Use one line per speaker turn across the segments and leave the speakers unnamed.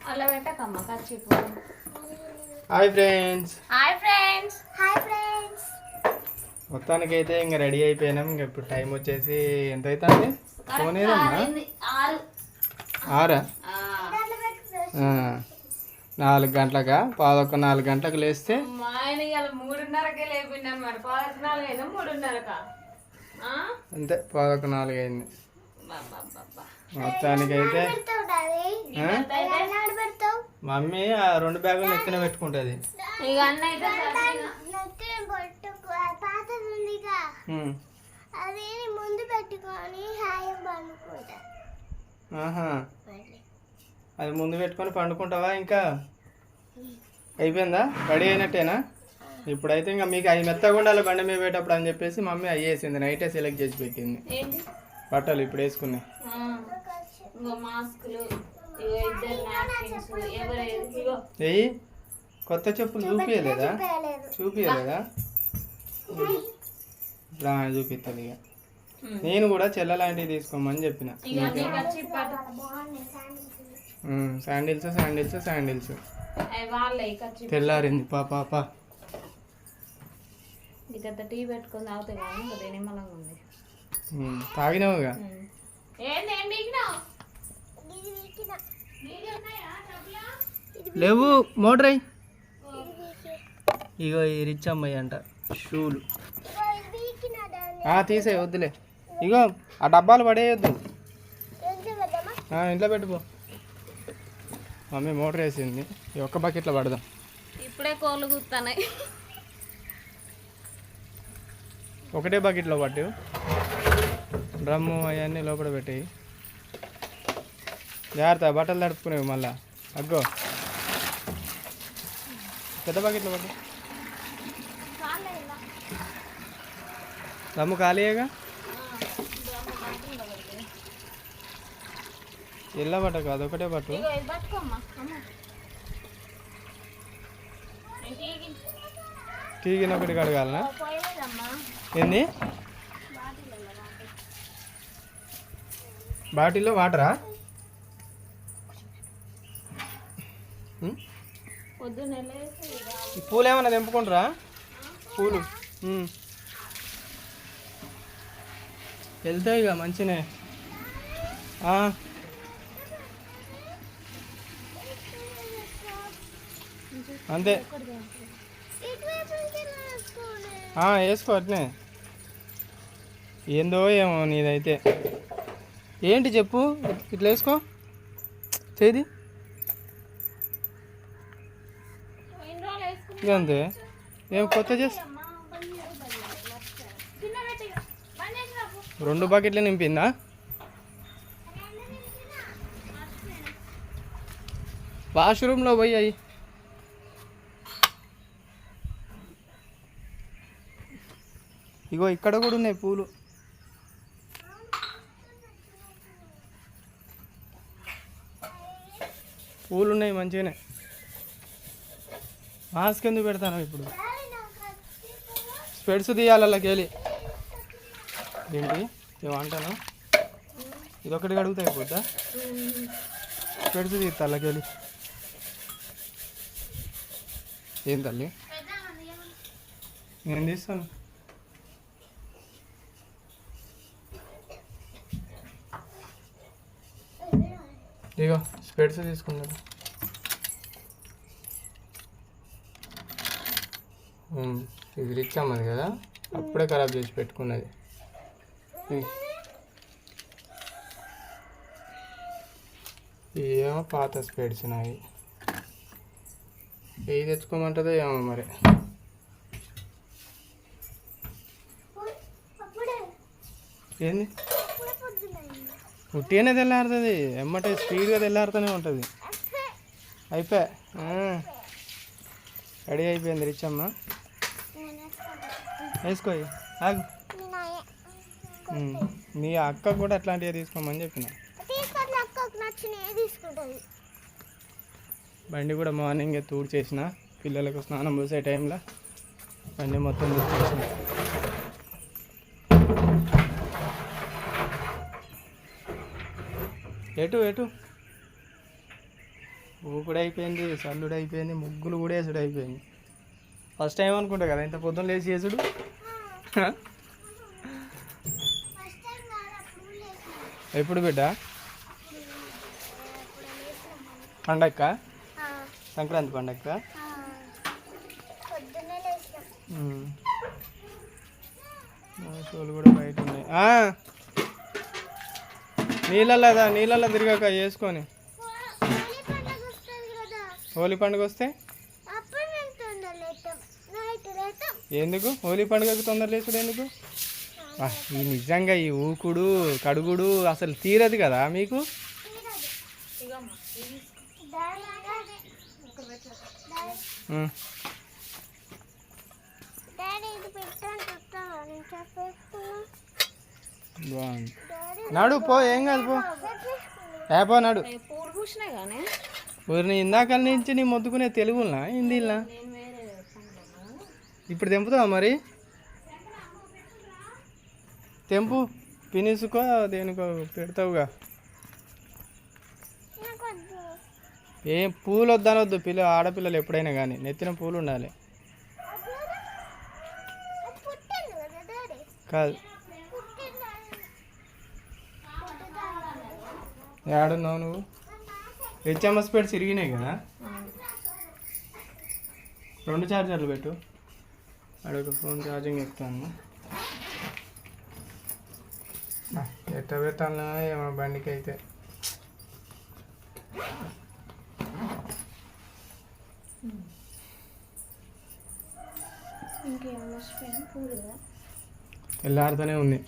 అలా పెట్టకమ్మ కచ్చిపు
hi friends
hi friends
hi friends
మొత్తానికి అయితే ఇంకా రెడీ అయిపోయినాం. ఇంకా ఇప్పుడు టైం వచ్చేసి ఎంత అవుతుంది ఫోన్ ఏదమ్మా
ఆరు.
నాలుగు గంటలకా? పాదొక్క నాలుగు గంటలకు లేస్తే?
మా ఆయన ఇవాళ మూడున్నరకే లేపిండి అనమాట పదకొండు నాలుగు అయినా మూడున్నరకా? ఆ?
అంతే పాదొక్క నాలుగు అయింది
అబ్బబ్బబ్బబ్బా.
మొత్తానికి అయితే
పెడతావు డాడీ
ఆ?
ఎలా పెడతావు?
మమ్మీ ఆ రెండు బ్యాగులు ఎత్తున పెట్టుకుంటుంది.
అది ముందు పెట్టుకొని
అది ముందు పెట్టుకొని పండుకుంటావా ఇంకా? అయిపోయిందా? రెడీ అయినట్టేనా? ఇప్పుడైతే ఇంకా మీకు అవి మెత్తగా ఉండాలి బండి మీద పోయేటప్పుడు అని చెప్పేసి మమ్మీ అవి వేసింది. నైటే సెలెక్ట్ చేసి పెట్టింది.
ఏంటి?
బట్టలు ఇప్పుడు వేసుకున్నాయి. ఏయ్ కొత్త చెప్పులు చూపించలేదా చూపించలేదా ఇప్పుడు ఆమె చూపిస్తుంది ఇక. నేను కూడా చెల్ల లాంటివి తీసుకోమని చెప్పిన.
శాండిల్స్
శాండిల్స్ శాండిల్స్ తెల్లారింది. పా పా పా.
ఇక టీ పెట్టుకొని తాగితే కానీ ఇంకా దేనిమలంగా ఉంది.
తాగినావుగా? లేవు మోటర్ అయ్యి ఇగో ఈ రిచ్ అమ్మాయి అంట షూలు. తీసేయ్ వద్దులే. ఇగో ఆ డబ్బాలు పడేయొద్దు. ఇంట్లో పెట్టుకో. మమ్మీ మోటార్ వేసింది. ఈ ఒక్క బకెట్లో పడదాం.
ఇప్పుడే కోళ్ళు కూతున్నాయి
ఒకటే బకెట్లో పట్టు. డ్రమ్ము అవన్నీ లోపల పెట్టేయి జాగ్రత్త బట్టలు తడుపుకునేవి మళ్ళా. అగ్గో. పెద్ద బకెట్లో పట్టు. డ్రమ్ము ఖాళీయేగా ఎల్ల పట్ట కాదు ఒకటే పట్టు
ఇంటికి
టీగిన ఒకటి కడగాలనా
పోయలేదమ్మా
ఏంది బాటిల్లో వాటరా? పూలు ఏమన్నా తెంపుకుంటారా పూలు. వెళ్తాయి ఇక మంచినే. ఆ. అంతే. వేసుకో అట్నే. ఏందో ఏమో నీదైతే. ఏంటి చెప్పు? ఇట్లా వేసుకో. చేది ఇదంతే అంతే. ఏం కొత్త
చేస్తా
రెండు బకెట్లు నింపిందా? వాష్రూమ్లో పోయి అయ్యి ఇగో ఇక్కడ కూడా ఉన్నాయి పూలు. పూలు ఉన్నాయి మంచిగానే. మాస్క్ ఎందుకు పెడతాను ఇప్పుడు? స్పెడ్స్ తీయాలి అలా కేలి. ఏంటి? ఏమంటాను ఇదొకటి అడుగుతా అయిపోద్దా? స్పెడ్స్ తీస్తా అలాకి వెళ్ళి ఏం తల్లి? నేను తీస్తాను? ఇగో స్పెడ్స్ తీసుకున్నాను ఇది రిచ్ అమ్మది కదా అప్పుడే ఖరాబ్ చేసి పెట్టుకున్నది. ఏమో పాత స్పెడ్స్ నాయి. ఏది తెచ్చుకోమంటుందో ఏమో మరి. ఏంది? ఉట్టిగానే తెల్లారుతుంది. ఎమ్మటే స్పీడ్గా తెల్లారుతూనే ఉంటుంది. అయిపోయా రెడీ అయిపోయింది రిచ్ అమ్మ వేసుకో. ఆగు. మీ అక్క కూడా అట్లాంటివి తీసుకోమని చెప్పిన. బండి కూడా మార్నింగ్ తూడు చేసిన పిల్లలకు స్నానం పోసే టైంలో బండి మొత్తం చేసిన ఎటు ఎటు? ఊకుడు అయిపోయింది చల్లుడు అయిపోయింది ముగ్గులు కూడా వేసుడు అయిపోయింది ఫస్ట్ టైం అనుకుంటా కదా ఇంత పొద్దున్న లేచి చేసుడు?
ఫస్ట్ టైం కాదు అప్పుడు లేచిన.
ఎప్పుడు బిడ్డ? పండక్క? సంక్రాంతి పండక్క? షోలు కూడా బయట ఉన్నాయి. ఆ. నీళ్ళల్లో నీళ్ళల్లో తిరగాక చేసుకొని.
హోలీ పండుగ
వస్తే? ఎందుకు? హోలీ పండుగకు తొందర లేచుడు ఎందుకు? ఈ నిజంగా ఈ ఊకుడు కడుగుడు అసలు తీరదు కదా మీకు? బాగుంది. నడు పో ఏం కాదు పో. ఏ పో నడు. ఊరిని ఇందాక నుంచి నీ మొద్దుకునే తెలుగులా హిందీలా ఇప్పుడు తెంపుతావా మరి? తెంపు పినిసుకో దేనికో పెడతావుగా. ఏం పూలు వద్దనొద్దు పిల్ల ఆడపిల్లలు ఎప్పుడైనా కానీ నెత్తిన పూలు ఉండాలి.
కదా డాడీ
కాదు
పుట్టింది
ఏడున్నావు నువ్వు? హెచ్ఎంఎస్ పెట్టి తిరిగినాయి కదా? రెండు ఛార్జర్లు పెట్టు. అడొక ఫోన్ ఛార్జింగ్ ఆ, ఎట్ట పెట్టాలన్నా ఏమో బండికి అయితే తెల్లారుతూనే ఉంది.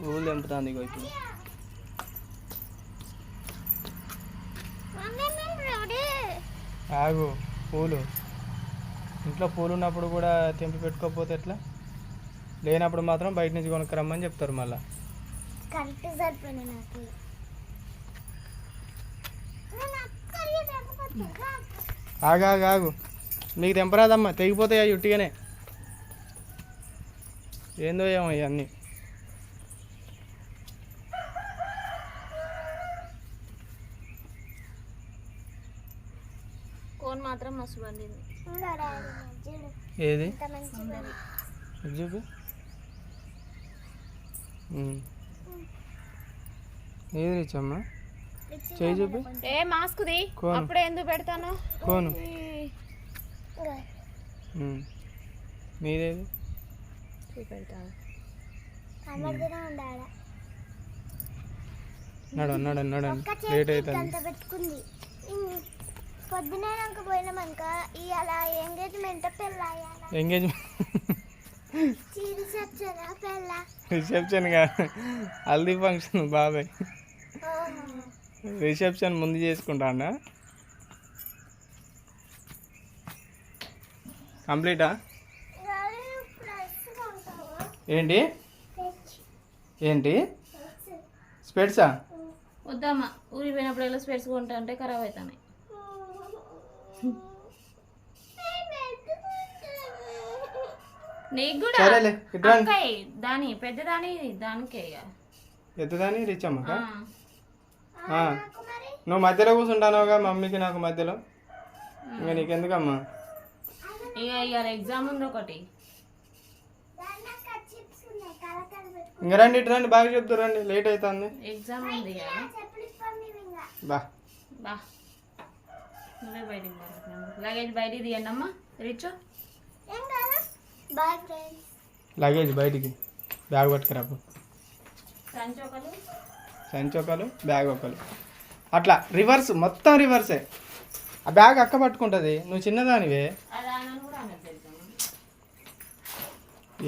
పూలు తెంపుతుంది ఇగో ఇప్పుడు ఆగు పూలు. ఇంట్లో పూలు ఉన్నప్పుడు కూడా తెంపి పెట్టుకోకపోతే ఎట్లా? లేనప్పుడు మాత్రం బయట నుంచి కొనుక్కరమ్మని చెప్తారు మళ్ళీ.
కరెక్ట్ నాకు. తెప్పకొచ్చు
ఆగు మీకు తెంపరాదమ్మా తెగిపోతాయి అవి ఉట్టిగానే ఏందో ఏమో ఇవన్నీ.
కోన్ మాత్రం మస్తు పండింది.
ఏది? చూపి. ఏది రిచమ్మా
రిచ్
చేయి చూపి.
ఏ మాస్క్ది. అప్పుడే ఎందుకు పెడతాను?
కోను. మీదేది?
చూపెడతాను
నడు నడు నడు. లేట్ అవుతుంది.
పోయినామనుక ఇవాళ ఎంగేజ్మెంట్ పెళ్ళ
ఎంగేజ్మెంట్
చీరి సచ్చనా పెళ్ళ?
రిసెప్షన్ కాదు హల్దీ ఫంక్షన్ బాబాయ్. రిసెప్షన్ ముందు చేసుకుంటా అన్న కంప్లీటా ఏంటి? ఏంటి? స్పెట్సా.
వద్దమ్మా ఊరికి పోయినప్పుడు ఎలా స్పెట్స్ కొంటా అంటే ఖరాబ్ అవుతాయి నీకు కూడా
సరేలే ఇట్రా
అక్కయ్ దాని పెద్ద దాని దానికే ఇక.
ఎత్తుదాని రిచ్ అమ్మక. నువ్వు మధ్యలో కూర్చుంటానుగా మమ్మీకి నాకు మధ్యలో. ఇంకా నీకెందుకమ్మా?
ఇక ఇవాళ ఎగ్జామ్ ఉంది ఒకటి.
ఇంక రండి ఇటు రండి బాగా చెప్తారు రండి లేట్ అవుతుంది.
ఎగ్జామ్ ఉంది ఇవాళ.
బా.
బా. నువ్వే బయటికి లగేజ్ బయటికి తీయండి అమ్మా రిచ్
బాయ్ ఫ్రెండ్స్.
లగేజ్ బయటికి. బ్యాగ్ పట్టుకురాపు
సంచోకలు
బ్యాగ్ ఒకరు అట్లా రివర్స్ మొత్తం రివర్సే. ఆ బ్యాగ్ అక్క పట్టుకుంటుంది. నువ్వు చిన్నదానివే.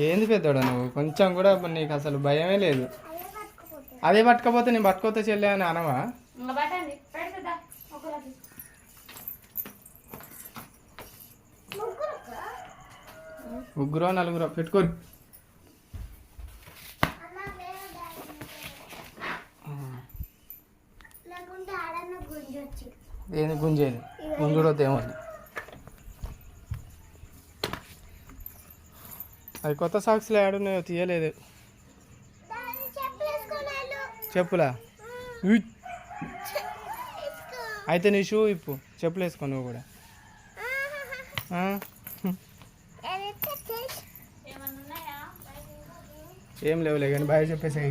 ఏంది పెద్దోడా నువ్వు? కొంచెం కూడా నీకు అసలు భయమే లేదు.
అదే పట్టుకుపోతే.
అదే పట్టుకపోతే నేను పట్టుకోతే చెల్లె అని అనవా
ఇంకా పట్టండి పెడుతుందా ఒకరికి
ముగ్గురు
ముగ్గురో నలుగురో. పెట్టుకోరు. ఏంది గుంజేది? గుంజుడొద్దు ఏమొద్దు అది కొత్త సాక్స్లో ఆడున్నాయో తీయలేదు. చెప్పులా. అయితే నీ షూ ఇప్పు. చెప్పులు వేసుకో నువ్వు కూడా. ఏం లేవులే కానీ బాయ్ చెప్పేసి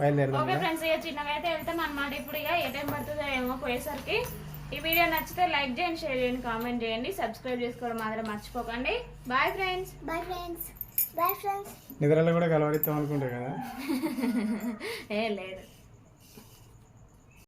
బయలుదేరదాం
ఓకే ఫ్రెండ్స్ ఇక చిన్నగా అయితే వెళ్తాం అనమాట ఇప్పుడు ఇక ఏ టైం పడుతుందో ఏమో పోయేసరికి ఈ వీడియో నచ్చితే లైక్ చేయండి షేర్ చేయండి కామెంట్ చేయండి సబ్స్క్రైబ్ చేసుకోవడం మాత్రం మర్చిపోకండి. Bye friends.
Bye friends. Bye friends.
నిద్రలో కూడా కలవరిస్తాం అనుకుంటారు కదా.
ఏ లేదు.